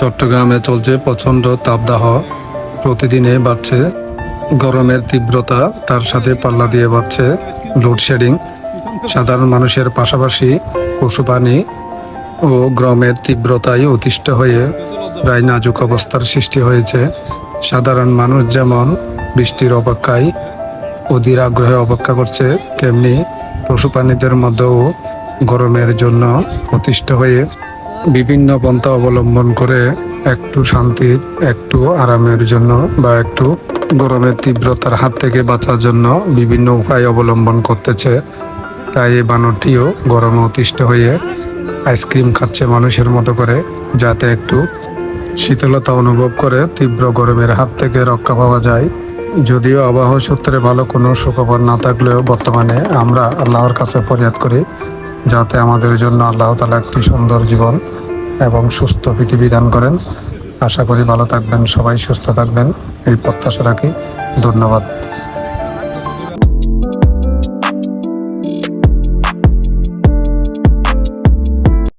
চট্টগ্রামে চলছে প্রচণ্ড তাপদাহ। প্রতিদিনে বাড়ছে গরমের তীব্রতা, তার সাথে পাল্লা দিয়ে বাড়ছে লোডশেডিং সাধারণ মানুষের পাশাপাশি পশু প্রাণী ও গ্রমের তীব্রতায় অতিষ্ঠ হয়ে প্রায় নাজুক অবস্থার সৃষ্টি হয়েছে। সাধারণ মানুষ যেমন বৃষ্টির অপেক্ষায় অধীর আগ্রহে অপেক্ষা করছে, তেমনি পশু প্রাণীদের মধ্যেও গরমের জন্য অতিষ্ঠ হয়ে বিভিন্ন পন্থা অবলম্বন করে একটু শান্তির একটু আরামের জন্য বা একটু গরমের তীব্রতার হাত থেকে বাঁচার জন্য বিভিন্ন উপায় অবলম্বন করতেছে। তাই এই বানরটিও গরমে অতিষ্ঠ হয়ে আইসক্রিম খাচ্ছে মানুষের মতো করে, যাতে একটু শীতলতা অনুভব করে তীব্র গরমের হাত থেকে রক্ষা পাওয়া যায়। যদিও আবহাওয়া সূত্রে ভালো কোনো সুখবর না থাকলেও বর্তমানে আমরা আল্লাহর কাছে ফরিয়াদ করি যাতে আমাদের জন্য আল্লাহ তালা একটি সুন্দর জীবন এবং সুস্থ পৃথিবী দান করেন। আশা করি ভালো থাকবেন, সবাই সুস্থ থাকবেন। এই প্রত্যাশা রাখি। ধন্যবাদ।